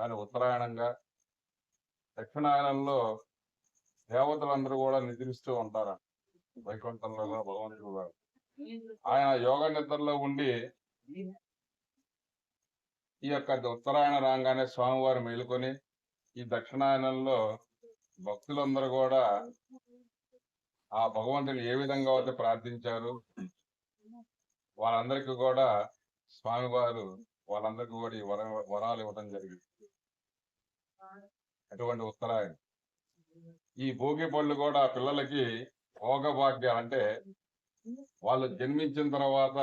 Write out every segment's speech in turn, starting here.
దాని ఉత్తరాయణంగా దక్షిణాయనంలో దేవతలందరూ కూడా నిద్రిస్తూ ఉంటారు వైకుంఠంలో కూడా భగవంతుడు గారు ఆయన యోగ నిద్రలో ఉండి ఈ యొక్క ఉత్తరాయణ రాగానే స్వామివారు మేలుకొని ఈ దక్షిణాయనంలో భక్తులందరూ కూడా ఆ భగవంతుని ఏ విధంగా అయితే ప్రార్థించారు వాళ్ళందరికీ కూడా స్వామివారు వాళ్ళందరికీ కూడా ఈ వర వరాలు ఇవ్వడం జరిగింది. అటువంటి ఉత్తరాయణ. ఈ భోగి పళ్ళు కూడా పిల్లలకి భోగభాగ్యాలు అంటే వాళ్ళు జన్మించిన తర్వాత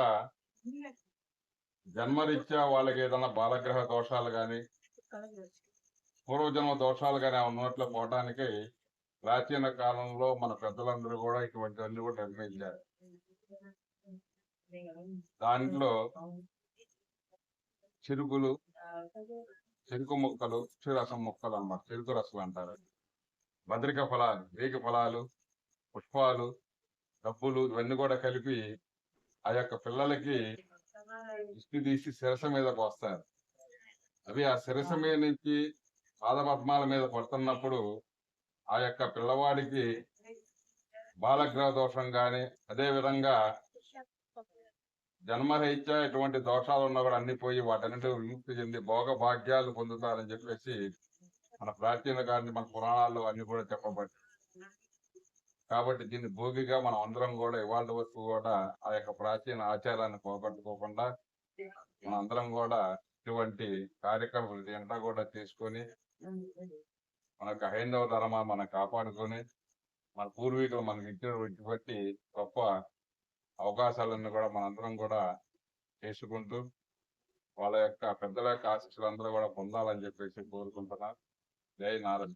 జన్మరీత్యా వాళ్ళకి ఏదైనా బాలగ్రహ దోషాలు కానీ పూర్వజన్మ దోషాలు కానీ ఉన్నట్లు పోవడానికి ప్రాచీన కాలంలో మన పెద్దలందరూ కూడా ఇటువంటివన్నీ కూడా నిర్ణయించారు. దాంట్లో చిరుకులు చెరుకు ముక్కలు రసం ముక్కలు అన్నమాట. చెరుకు రసం అంటారు. భద్రిక ఫలాలు రేగ ఫలాలు పుష్పాలు డబ్బులు ఇవన్నీ కూడా కలిపి ఆ యొక్క పిల్లలకి ఇష్టి తీసి శిరస మీద పోస్తారు. అవి ఆ శిరస మీద నుంచి పాదపద్మాల మీద పడుతున్నప్పుడు ఆ యొక్క పిల్లవాడికి బాలగ్రహ దోషం గాని అదే విధంగా జన్మరీత్యా ఎటువంటి దోషాలు ఉన్నా కూడా అన్ని పోయి వాటన్నిటి విముక్తి చెంది భోగ భాగ్యాలు పొందుతారని చెప్పేసి మన ప్రాచీన గారిని మన పురాణాల్లో అన్ని కూడా చెప్పబడి కాబట్టి దీన్ని భోగిగా మనం అందరం కూడా ఇవాళ వరకు కూడా ఆ యొక్క ప్రాచీన ఆచారాన్ని పోగొట్టుకోకుండా మన అందరం కూడా ఇటువంటి కార్యక్రమాలు ఇదంతా కూడా తీసుకొని మన యొక్క హైందవ ధర్మాన్ని మనం కాపాడుకొని మన పూర్వీకులు మనకి ఇచ్చినటువంటి బట్టి గొప్ప అవకాశాలన్నీ కూడా మనందరం కూడా చేసుకుంటూ వాళ్ళ యొక్క పెద్దల యొక్క ఆశీస్సులు అందరూ కూడా పొందాలని చెప్పేసి కోరుకుంటున్నారు జై నారాయణ.